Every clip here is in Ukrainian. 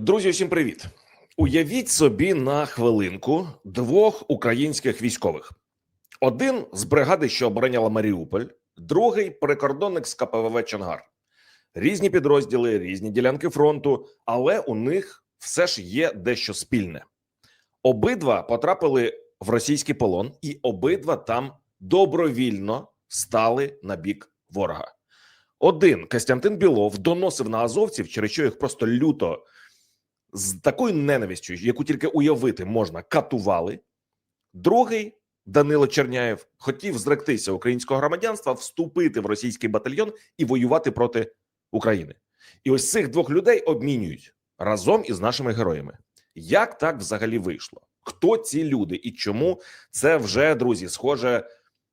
Друзі, усім привіт! Уявіть собі на хвилинку двох українських військових: один з бригади, що обороняла Маріуполь, другий прикордонник з КПВВ Чонгар. Різні підрозділи, різні ділянки фронту, але у них все ж є дещо спільне. Обидва потрапили в російський полон, і обидва там добровільно стали на бік ворога. Один Костянтин Білов доносив на азовців, через що їх просто люто з такою ненавистю, яку тільки уявити можна, катували. Другий Данило Черняєв хотів зректися українського громадянства, вступити в російський батальйон і воювати проти України. І ось цих двох людей обмінюють разом із нашими героями. Як так взагалі вийшло? Хто ці люди і чому це вже друзі схоже,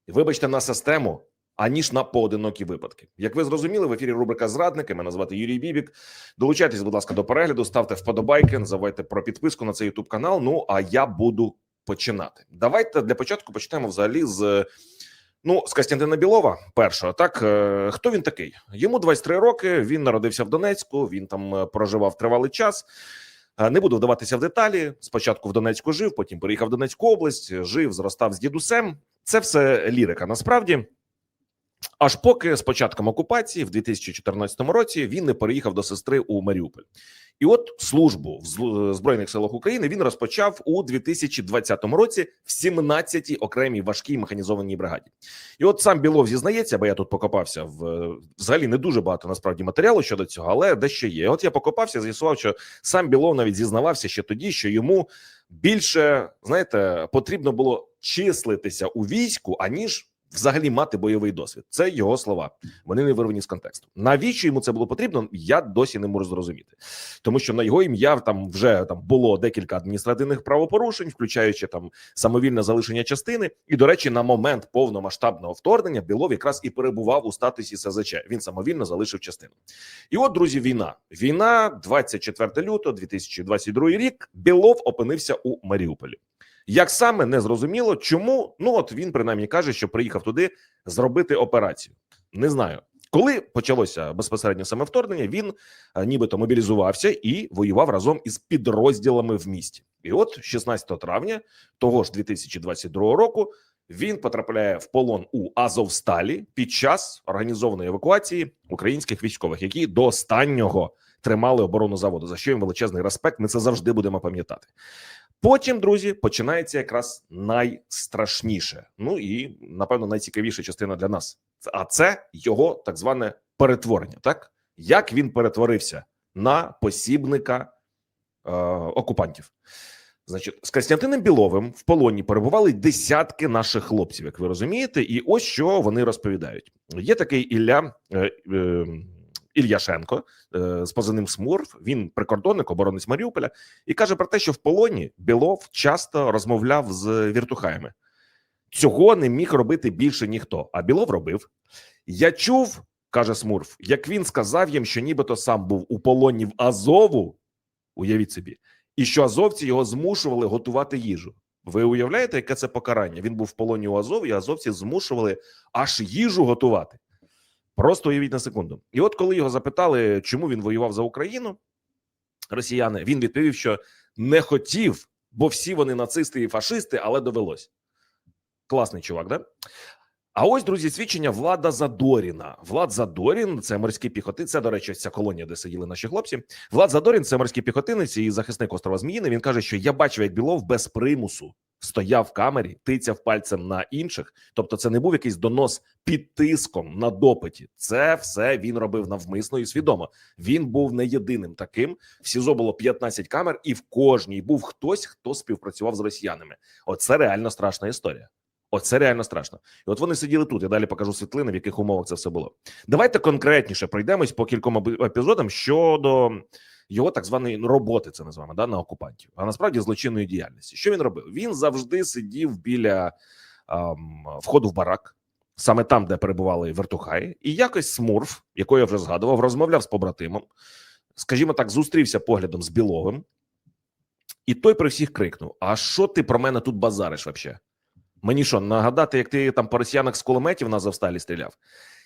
вибачте, на систему, аніж на поодинокі випадки? Як ви зрозуміли, в ефірі рубрика Зрадники. Мене звати Юрій Бібік. Долучайтесь, будь ласка, до перегляду, ставте вподобайки, забувайте про підписку на цей YouTube канал. Ну а я буду починати. Давайте для початку почнемо взагалі з. Ну, з Костянтина Білова, першого, так е, хто він такий? Йому 23 роки. Він народився в Донецьку. Він там е, проживав тривалий час. Е, Не буду вдаватися в деталі. Спочатку в Донецьку жив, потім переїхав в Донецьку область, жив, зростав з дідусем. Це все лірика. Насправді, аж поки з початком окупації, в 2014 році, він не переїхав до сестри у Маріуполь. І от службу в збройних силах України він розпочав у 2020 році в 17-й окремій важкій механізованій бригаді. І от сам Білов зізнається, бо я тут покопався в е, взагалі не дуже багато насправді матеріалу щодо цього, але дещо є. От я покопався, з'ясував, що сам Білов навіть зізнавався ще тоді, що йому більше знаєте потрібно було числитися у війську, аніж взагалі мати бойовий досвід. Це його слова. Вони не вирвані з контексту. Навіщо йому це було потрібно? Я досі не можу зрозуміти, тому що на його ім'я там вже там було декілька адміністративних правопорушень, включаючи там самовільне залишення частини. І до речі, на момент повномасштабного вторгнення Білов якраз і перебував у статусі СЗЧ. Він самовільно залишив частину. І от, друзі, війна. Війна 24 лютого 2022 рік. Білов опинився у Маріуполі. Як саме не зрозуміло, чому ну от він принаймні каже, що приїхав туди зробити операцію. Не знаю, коли почалося безпосередньо саме вторгнення. Він е, нібито мобілізувався і воював разом із підрозділами в місті. І от 16 травня того ж 2022 року він потрапляє в полон у Азовсталі під час організованої евакуації українських військових, які до останнього тримали оборону заводу. За що їм величезний респект. Ми це завжди будемо пам'ятати. Потім, друзі, починається якраз найстрашніше. Ну і напевно найцікавіша частина для нас. А це його так зване перетворення. Так як він перетворився на посібника е, окупантів. Значить, з Костянтином Біловим в полоні перебували десятки наших хлопців, як ви розумієте, і ось що вони розповідають. Є такий Ілля е, е, Ільяшенко е, з позивним Смурф. Він прикордонник, оборонець Маріуполя, і каже про те, що в полоні Білов часто розмовляв з віртухаями. Цього не міг робити більше ніхто. А Білов робив. Я чув, каже Смурф, як він сказав їм, що нібито сам був у полоні в Азову. Уявіть собі, і що азовці його змушували готувати їжу. Ви уявляєте, яке це покарання? Він був в полоні у Азові, і азовці змушували аж їжу готувати. Просто уявіть на секунду. І от коли його запитали, чому він воював за Україну, росіяни, він відповів, що не хотів, бо всі вони нацисти і фашисти, але довелось. Класний чувак, да? А ось, друзі, свідчення Влада Задоріна. Влад Задорін це морський піхотинець. Це, до речі, ця колонія, де сиділи наші хлопці. Влад Задорін це морський піхотинець і захисник острова Зміїни. Він каже, що я бачив, як Білов без примусу стояв в камері, тицяв пальцем на інших. Тобто, це не був якийсь донос під тиском на допиті. Це все він робив навмисно і свідомо. Він був не єдиним таким. В СІЗО було 15 камер, і в кожній був хтось, хто співпрацював з росіянами. Оце реально страшна історія. Оце реально страшно. І от вони сиділи тут. Я далі покажу світлини, в яких умовах це все було. Давайте конкретніше пройдемось по кільком епізодам щодо його так званої ну, роботи. Це називаємо да, на окупантів, а насправді злочинної діяльності. Що він робив? Він завжди сидів біля ем, входу в барак, саме там, де перебували вертухаї, і якось Смурф, якого я вже згадував, розмовляв з побратимом. Скажімо так, зустрівся поглядом з Біловим, і той при всіх крикнув: А що ти про мене тут базариш вообще? Мені що, нагадати, як ти там по росіянах з кулеметів на Завсталі стріляв?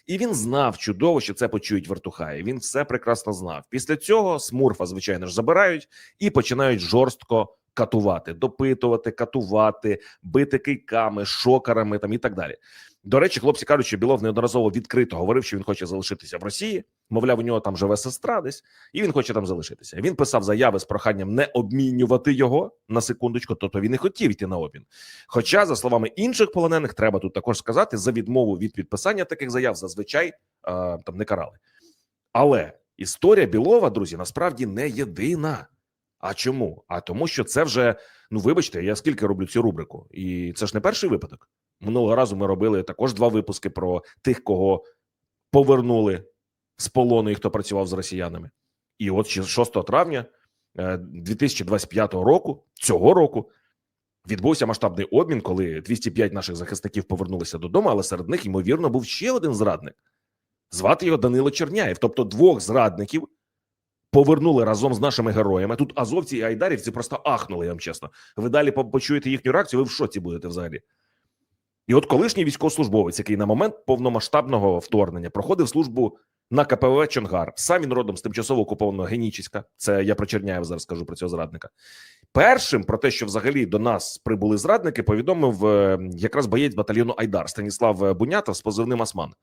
І він знав чудово, що це почують вертухаї. Він все прекрасно знав. Після цього смурфа, звичайно ж, забирають і починають жорстко катувати, допитувати, катувати, бити кийками, шокерами там і так далі. До речі, хлопці кажуть, що Білов неодноразово відкрито говорив, що він хоче залишитися в Росії. Мовляв, у нього там живе сестра десь, і він хоче там залишитися. Він писав заяви з проханням не обмінювати його на секундочку, тобто він не хотів йти на обмін. Хоча, за словами інших полонених, треба тут також сказати, за відмову від підписання таких заяв зазвичай е, там не карали. Але історія Білова, друзі, насправді не єдина. А чому? А тому, що це вже ну вибачте, я скільки роблю цю рубрику, і це ж не перший випадок. Минулого разу ми робили також два випуски про тих, кого повернули з полону і хто працював з росіянами. І от 6 травня е, 2025 року, цього року, відбувся масштабний обмін, коли 205 наших захисників повернулися додому, але серед них, ймовірно, був ще один зрадник. Звати його Данило Черняєв. Тобто двох зрадників повернули разом з нашими героями. Тут азовці і айдарівці просто ахнули, я вам чесно. Ви далі почуєте їхню реакцію, ви в шоці будете взагалі. І от колишній військовослужбовець, який на момент повномасштабного вторгнення проходив службу на КПВ Чонгар, сам він родом з тимчасово окупованого Генічіська. Це я про Черняєва зараз скажу про цього зрадника. Першим про те, що взагалі до нас прибули зрадники, повідомив е, якраз боєць батальйону Айдар Станіслав е, Бунятов з позивним Осман.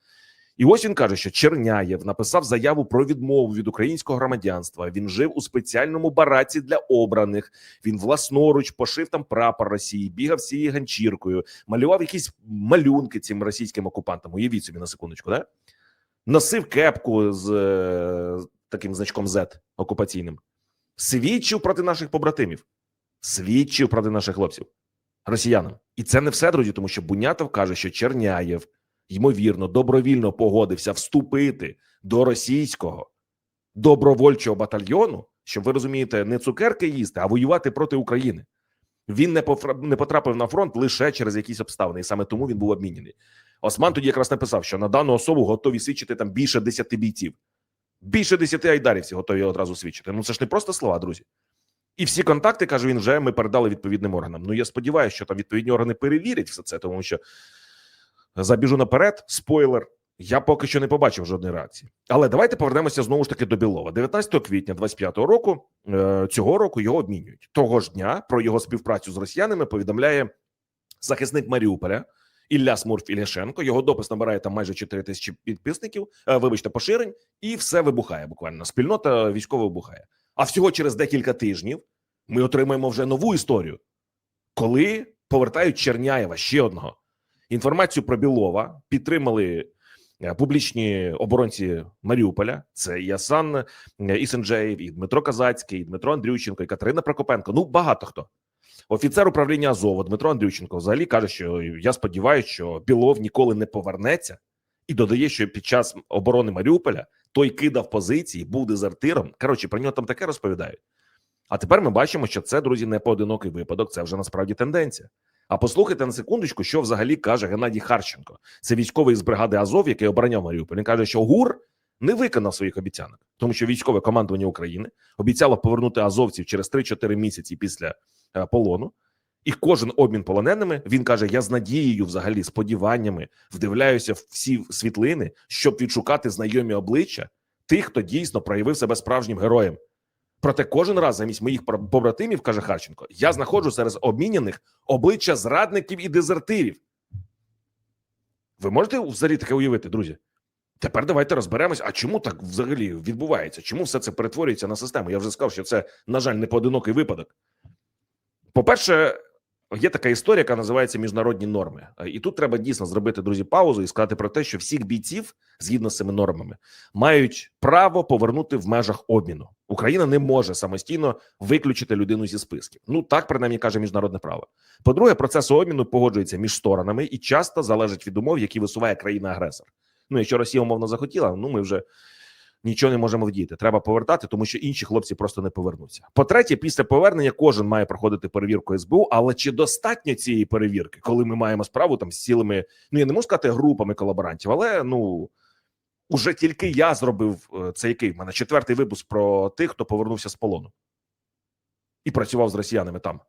І ось він каже, що Черняєв написав заяву про відмову від українського громадянства. Він жив у спеціальному бараці для обраних. Він власноруч пошив там прапор Росії, бігав з цією ганчіркою, малював якісь малюнки цим російським окупантам. Уявіть собі на секундочку, да? носив кепку з е, таким значком Z окупаційним, свідчив проти наших побратимів, свідчив проти наших хлопців, росіянам. І це не все, друзі, тому що Бунятов каже, що Черняєв ймовірно добровільно погодився вступити до російського добровольчого батальйону, щоб ви розумієте, не цукерки їсти, а воювати проти України. Він не не потрапив на фронт лише через якісь обставини, і саме тому він був обмінений. Осман тоді якраз написав, що на дану особу готові свідчити там більше 10 бійців, більше 10 айдарівців готові одразу свідчити. Ну це ж не просто слова, друзі. І всі контакти каже він вже ми передали відповідним органам. Ну я сподіваюся, що там відповідні органи перевірять все це, тому що забіжу наперед. Спойлер. Я поки що не побачив жодної реакції. Але давайте повернемося знову ж таки до Білова. 19 квітня 25-го року е, цього року його обмінюють. Того ж дня про його співпрацю з росіянами повідомляє захисник Маріуполя Ілля Смурф Ілляшенко. Його допис набирає там майже 4 тисячі підписників. е, Вибачте, поширень, і все вибухає. Буквально спільнота військова вибухає. А всього через декілька тижнів ми отримаємо вже нову історію, коли повертають Черняєва ще одного. Інформацію про Білова підтримали е, публічні оборонці Маріуполя. Це і Асан е, Ісенджеєв, і Дмитро Казацький, і Дмитро Андрющенко, і Катерина Прокопенко. Ну багато хто. Офіцер управління Азова Дмитро Андрющенко взагалі каже, що я сподіваюся, що Білов ніколи не повернеться, і додає, що під час оборони Маріуполя той кидав позиції, був дезертиром. Коротше, про нього там таке розповідають. А тепер ми бачимо, що це, друзі, не поодинокий випадок, це вже насправді тенденція. А послухайте на секундочку, що взагалі каже Геннадій Харченко. Це військовий з бригади Азов, який обороняв Маріуполь. Він каже, що ГУР не виконав своїх обіцянок, тому що військове командування України обіцяло повернути азовців через 3-4 місяці після е, полону. І кожен обмін полоненими він каже: Я з надією, взагалі, сподіваннями вдивляюся в всі світлини, щоб відшукати знайомі обличчя тих, хто дійсно проявив себе справжнім героєм. Проте кожен раз замість моїх побратимів, каже Харченко, я знаходжу серед обміняних обличчя зрадників і дезертирів. Ви можете взагалі таке уявити, друзі? Тепер давайте розберемось, а чому так взагалі відбувається? Чому все це перетворюється на систему? Я вже сказав, що це, на жаль, не поодинокий випадок. По-перше, є така історія, яка називається міжнародні норми. Е, І тут треба дійсно зробити, друзі, паузу і сказати про те, що всіх бійців, згідно з цими нормами, мають право повернути в межах обміну. Україна не може самостійно виключити людину зі списків. Ну так принаймні каже міжнародне право. По-друге, процес обміну погоджується між сторонами і часто залежить від умов, які висуває країна-агресор. Ну, якщо Росія умовно захотіла, ну ми вже нічого не можемо вдіяти. Треба повертати, тому що інші хлопці просто не повернуться. По-третє, після повернення кожен має проходити перевірку СБУ. Але чи достатньо цієї перевірки, коли ми маємо справу там з цілими, ну я не можу сказати групами колаборантів, але ну уже тільки я зробив е, це який в мене четвертий випуск про тих, хто повернувся з полону і працював з росіянами там.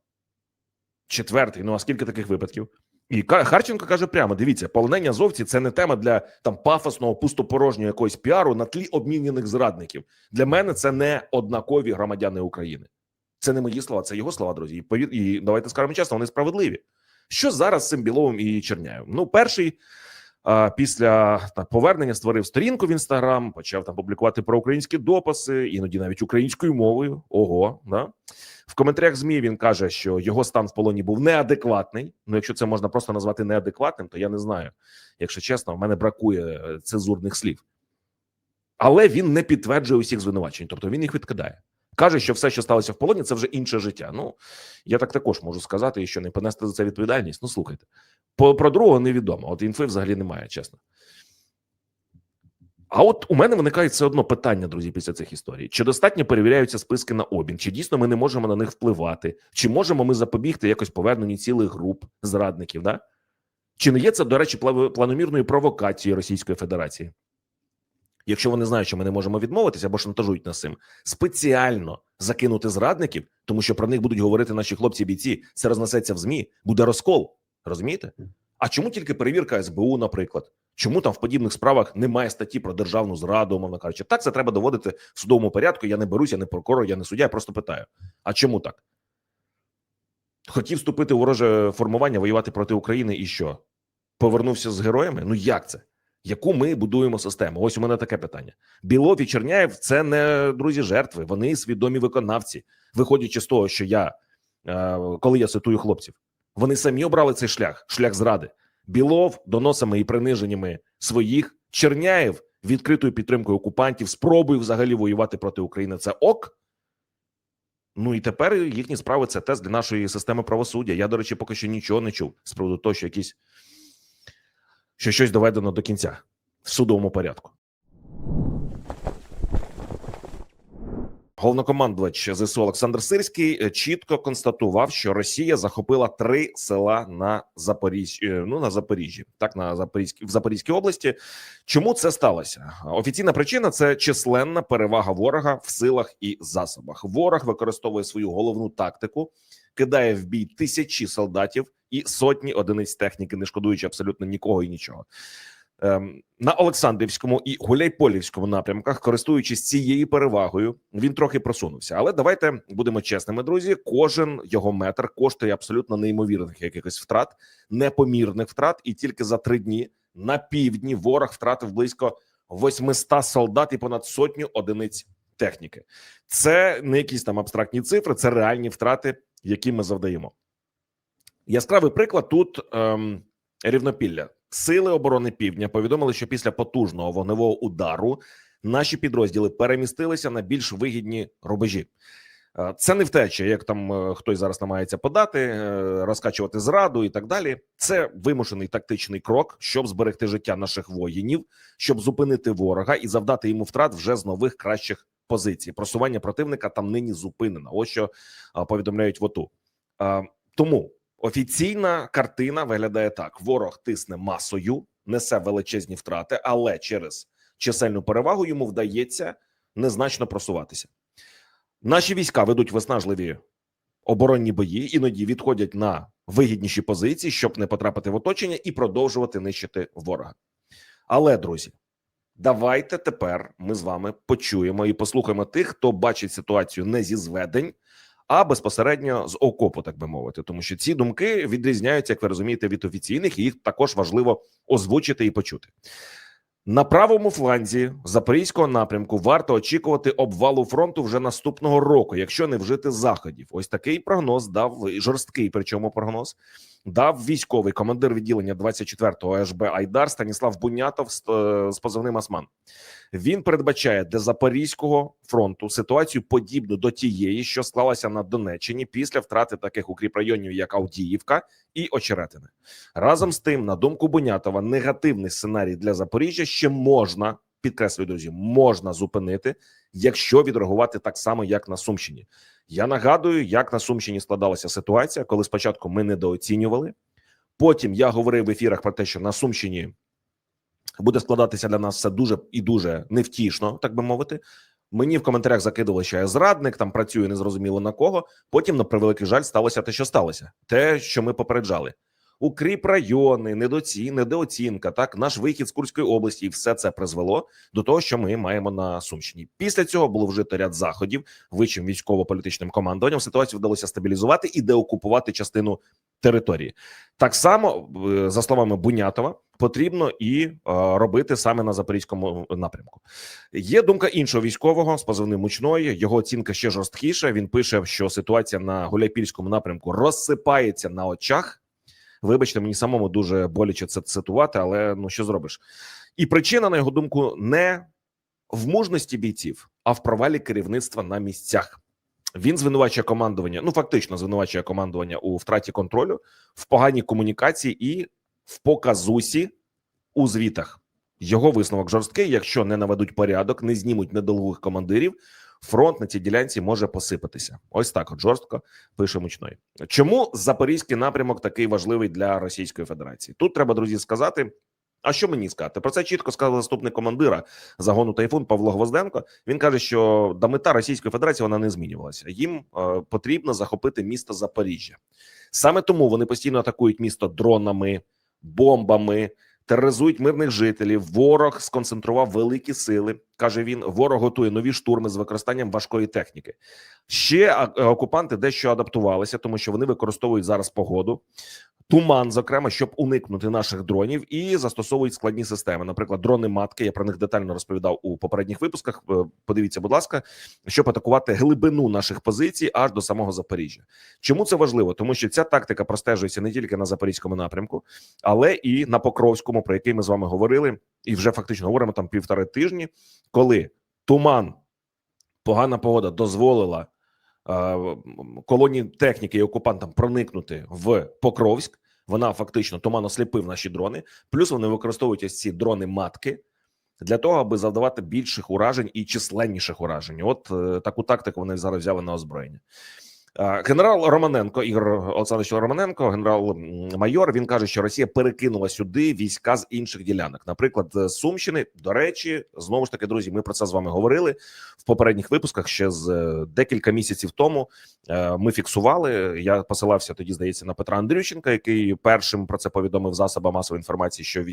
Четвертий. Ну а скільки таких випадків? І Харченко каже прямо: дивіться, полонення зовці це не тема для там пафосного пустопорожнього якогось піару на тлі обмінених зрадників. Для мене це не однакові громадяни України. Це не мої слова, це його слова, друзі. І, повір, і давайте скажемо чесно, вони справедливі. Що зараз з цим Біловим і Черняєвим? Ну, перший після так, повернення створив сторінку в інстаграм, почав там публікувати проукраїнські дописи, іноді навіть українською мовою. Ого, да? в коментарях змі він каже, що його стан в полоні був неадекватний. Ну, якщо це можна просто назвати неадекватним, то я не знаю. Якщо чесно, в мене бракує е, цензурних слів. Але він не підтверджує усіх звинувачень, тобто він їх відкидає. Каже, що все, що сталося в полоні, це вже інше життя. Ну я так також можу сказати, і що не понести за це відповідальність. Ну слухайте, про другого невідомо. От інфи взагалі немає, чесно. А от у мене виникає все одно питання, друзі, після цих історій: чи достатньо перевіряються списки на обмін, чи дійсно ми не можемо на них впливати, чи можемо ми запобігти якось поверненню цілих груп зрадників? Да? Чи не є це, до речі, планомірною провокацією Російської Федерації? Якщо вони знають, що ми не можемо відмовитися або шантажують нас цим, спеціально закинути зрадників, тому що про них будуть говорити наші хлопці бійці, це рознесеться в змі, буде розкол. Розумієте? А чому тільки перевірка СБУ, наприклад? Чому там в подібних справах немає статті про державну зраду, умовно кажучи? Так це треба доводити в судовому порядку. Я не беруся, я не прокурор, я не суддя, я просто питаю: а чому так? Хотів вступити у вороже формування, воювати проти України, і що? Повернувся з героями? Ну як це? Яку ми будуємо систему? Ось у мене таке питання. Білов і Черняєв це не друзі жертви, вони свідомі виконавці, виходячи з того, що я е, коли я цитую хлопців, вони самі обрали цей шлях, шлях зради. Білов доносами і приниженнями своїх, Черняєв відкритою підтримкою окупантів, спробою взагалі воювати проти України. Це ок. Ну і тепер їхні справи це тест для нашої системи правосуддя. Я, до речі, поки що нічого не чув з приводу того, що якісь що щось доведено до кінця в судовому порядку. Головнокомандувач ЗСУ Олександр Сирський е, чітко констатував, що Росія захопила три села на Запоріжжі, е, ну на Запоріжжі, так на Запорізькій в Запорізькій області. Чому це сталося? Офіційна причина це численна перевага ворога в силах і засобах. Ворог використовує свою головну тактику, кидає в бій тисячі солдатів і сотні одиниць техніки, не шкодуючи абсолютно нікого і нічого. Ем, на Олександрівському і Гуляйполівському напрямках, користуючись цією перевагою, він трохи просунувся. Але давайте будемо чесними, друзі. Кожен його метр коштує абсолютно неймовірних якихось втрат, непомірних втрат, і тільки за три дні на півдні ворог втратив близько 800 солдат і понад сотню одиниць техніки. Це не якісь там абстрактні цифри, це реальні втрати, які ми завдаємо. Яскравий приклад тут ем, рівнопілля. Сили оборони Півдня повідомили, що після потужного вогневого удару наші підрозділи перемістилися на більш вигідні рубежі. Е, Це не втеча, як там е, хтось зараз намагається подати, е, розкачувати зраду і так далі. Це вимушений тактичний крок, щоб зберегти життя наших воїнів, щоб зупинити ворога і завдати йому втрат вже з нових кращих позицій. Просування противника там нині зупинено. Ось що повідомляють в ОТУ. Тому офіційна картина виглядає так: ворог тисне масою, несе величезні втрати, але через чисельну перевагу йому вдається незначно просуватися. Наші війська ведуть виснажливі оборонні бої, іноді відходять на вигідніші позиції, щоб не потрапити в оточення і продовжувати нищити ворога. Але, друзі, давайте тепер ми з вами почуємо і послухаємо тих, хто бачить ситуацію не зі зведень, а безпосередньо з окопу, так би мовити, тому що ці думки відрізняються, як ви розумієте, від офіційних, і їх також важливо озвучити і почути. На правому фланзі запорізького напрямку варто очікувати обвалу фронту вже наступного року, якщо не вжити заходів. Ось такий прогноз дав жорсткий, причому прогноз дав військовий командир відділення 24-го ШБ Айдар Станіслав Бунятов з, е, позивним Осман. Він передбачає для запорізького фронту ситуацію подібну до тієї, що склалася на Донеччині після втрати таких укріпрайонів, як Авдіївка і Очеретине. Разом з тим, на думку Бунятова, негативний сценарій для Запоріжжя ще можна підкреслюю, друзі, можна зупинити, якщо відреагувати так само, як на Сумщині. Я нагадую, як на Сумщині складалася ситуація, коли спочатку ми недооцінювали. Потім я говорив в ефірах про те, що на Сумщині буде складатися для нас все дуже і дуже невтішно, так би мовити. Мені в коментарях закидували, що я зрадник, там працюю незрозуміло на кого. Потім, на превеликий жаль, сталося те, що сталося, те, що ми попереджали. Укріп райони, недоці, недооцінка, так наш вихід з Курської області, і все це призвело до того, що ми маємо на Сумщині. Після цього було вжито ряд заходів вищим військово-політичним командуванням. Ситуацію вдалося стабілізувати і деокупувати частину території. Так само, е, за словами Бунятова, потрібно і е, робити саме на запорізькому напрямку. Є думка іншого військового з позивним мучної. Його оцінка ще жорсткіша. Він пише, що ситуація на Гуляйпільському напрямку розсипається на очах. Вибачте, мені самому дуже боляче це цитувати, але ну що зробиш? І причина, на його думку, не в мужності бійців, а в провалі керівництва на місцях. Він звинувачує командування, ну фактично звинувачує командування у втраті контролю, в поганій комунікації і в показусі у звітах. Його висновок жорсткий. Якщо не наведуть порядок, не знімуть недолугих командирів, фронт на цій ділянці може посипатися. Ось так, от жорстко пише мучной. Чому запорізький напрямок такий важливий для Російської Федерації? Тут треба друзі сказати. А що мені сказати? Про це чітко сказав заступник командира загону Тайфун Павло Гвозденко. Він каже, що до мета Російської Федерації вона не змінювалася. Їм е, потрібно захопити місто Запоріжжя. Саме тому вони постійно атакують місто дронами, бомбами, тероризують мирних жителів. Ворог сконцентрував великі сили. Каже він: ворог готує нові штурми з використанням важкої техніки. Ще е, окупанти дещо адаптувалися, тому що вони використовують зараз погоду. Туман, зокрема, щоб уникнути наших дронів, і застосовують складні системи. Наприклад, дрони матки. Я про них детально розповідав у попередніх випусках. Е, Подивіться, будь ласка, щоб атакувати глибину наших позицій аж до самого Запоріжжя. Чому це важливо? Тому що ця тактика простежується не тільки на запорізькому напрямку, але і на Покровському, про який ми з вами говорили, і вже фактично говоримо там півтори тижні, коли туман, погана погода дозволила е, колонії техніки і окупантам проникнути в Покровськ. Вона фактично туман осліпив наші дрони. Плюс вони використовують ось ці дрони матки для того, аби завдавати більших уражень і численніших уражень. От е, таку тактику вони зараз взяли на озброєння. Е, Генерал Романенко Ігор Олександрович Романенко, генерал-майор. Він каже, що Росія перекинула сюди війська з інших ділянок, наприклад, з Сумщини. До речі, знову ж таки, друзі, ми про це з вами говорили в попередніх випусках. Ще з е, декілька місяців тому е, ми фіксували. Я посилався тоді, здається, на Петра Андрющенка, який першим про це повідомив засобам масової інформації. Що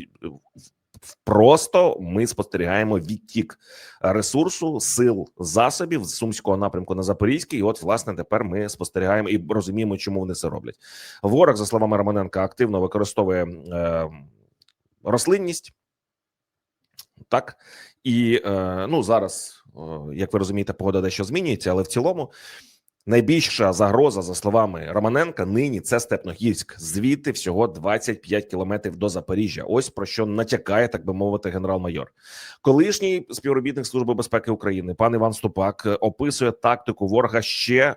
просто ми спостерігаємо відтік ресурсу, сил, засобів з сумського напрямку на Запорізький. І от, власне, тепер ми спостерігаємо і розуміємо, чому вони це роблять. Ворог, за словами Романенка, активно використовує е, рослинність. Так і е, ну зараз, е, як ви розумієте, погода дещо змінюється, але в цілому найбільша загроза, за словами Романенка, нині це Степногірськ. Звідти всього 25 кілометрів до Запоріжжя. Ось про що натякає, так би мовити, генерал-майор. Колишній співробітник Служби безпеки України, пан Іван Ступак, е, описує тактику ворога ще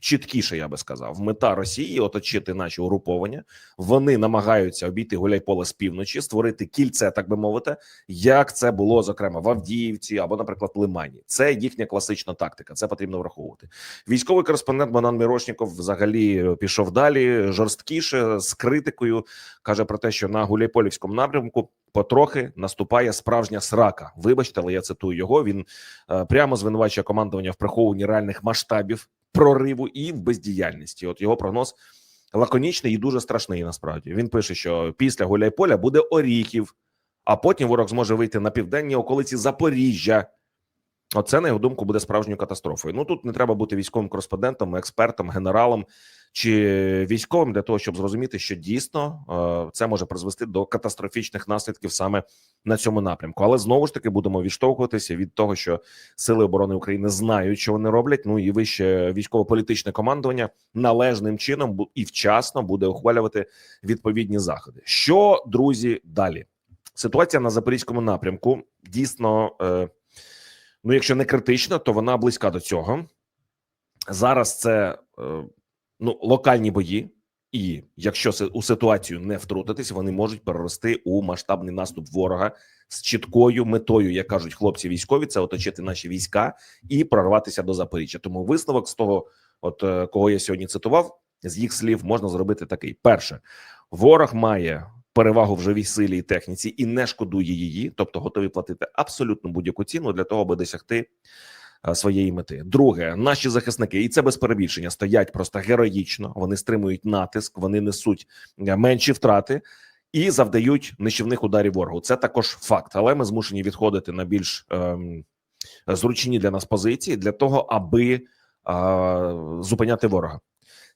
чіткіше. Я би сказав, мета Росії оточити наші угруповання. Вони намагаються обійти Гуляйполе з півночі, створити кільце, так би мовити, як це було зокрема в Авдіївці або, наприклад, Лимані. Це їхня класична тактика. Це потрібно враховувати. Військовий кореспондент Богдан Мірошніков взагалі пішов далі жорсткіше з критикою. каже про те, що на Гуляйполівському напрямку. Потрохи наступає справжня срака. Вибачте, але я цитую його. Він е, прямо звинувачує командування в приховуванні реальних масштабів прориву і в бездіяльності. От його прогноз лаконічний і дуже страшний. Насправді він пише, що після Гуляйполя буде Оріхів, а потім ворог зможе вийти на південні околиці Запоріжжя. Оце, на його думку, буде справжньою катастрофою. Ну тут не треба бути військовим кореспондентом, експертом, генералом чи військовим для того, щоб зрозуміти, що дійсно е, це може призвести до катастрофічних наслідків саме на цьому напрямку. Але знову ж таки будемо відштовхуватися від того, що сили оборони України знають, що вони роблять. Ну і вище військово-політичне командування належним чином і вчасно буде ухвалювати відповідні заходи. Що друзі далі? Ситуація на запорізькому напрямку дійсно. Е, Ну, якщо не критична, то вона близька до цього. Зараз це е, ну, локальні бої, і якщо у ситуацію не втрутитись, вони можуть перерости у масштабний наступ ворога з чіткою метою, як кажуть хлопці військові, це оточити наші війська і прорватися до Запоріжжя. Тому висновок з того, от е, кого я сьогодні цитував, з їх слів можна зробити такий: перше, ворог має перевагу в живій силі і техніці і не шкодує її, тобто готові платити абсолютно будь-яку ціну для того, аби досягти своєї мети. Друге, наші захисники, і це без перебільшення, стоять просто героїчно. Вони стримують натиск, вони несуть е, менші втрати і завдають нищівних ударів ворогу. Це також факт, але ми змушені відходити на більш ем, зручні для нас позиції для того, аби е, зупиняти ворога.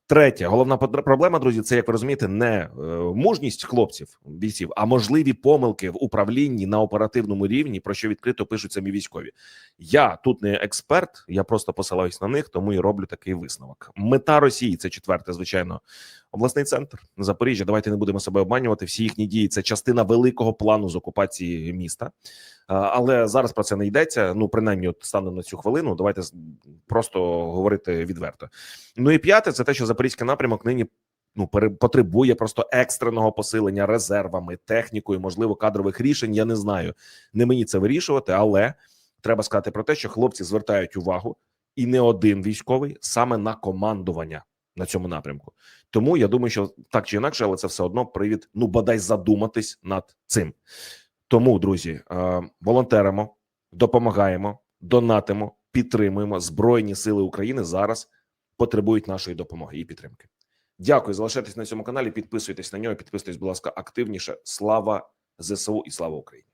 Третє, головна проблема, друзі, це як ви розумієте, не е, мужність хлопців, бійців, а можливі помилки в управлінні на оперативному рівні, про що відкрито пишуть самі військові. Я тут не експерт, я просто посилаюсь на них, тому і роблю такий висновок. Мета Росії це четверте, звичайно, обласний центр Запоріжжя. Давайте не будемо себе обманювати. Всі їхні дії це частина великого плану з окупації міста. Але зараз про це не йдеться. Ну принаймні, от станом на цю хвилину. Давайте просто говорити відверто. Ну і п'яте, це те, що запорізький напрямок нині ну потребує просто екстреного посилення резервами, технікою, можливо, кадрових рішень. Я не знаю. Не мені це вирішувати, але треба сказати про те, що хлопці звертають увагу, і не один військовий саме на командування на цьому напрямку. Тому я думаю, що так чи інакше, але це все одно привід, ну бодай задуматись над цим. Тому, друзі, е, волонтеримо, допомагаємо, донатимо, підтримуємо збройні сили України зараз потребують нашої допомоги і підтримки. Дякую, залишайтесь на цьому каналі. Підписуйтесь на нього. Підписуйтесь, будь ласка, активніше. Слава ЗСУ і слава Україні.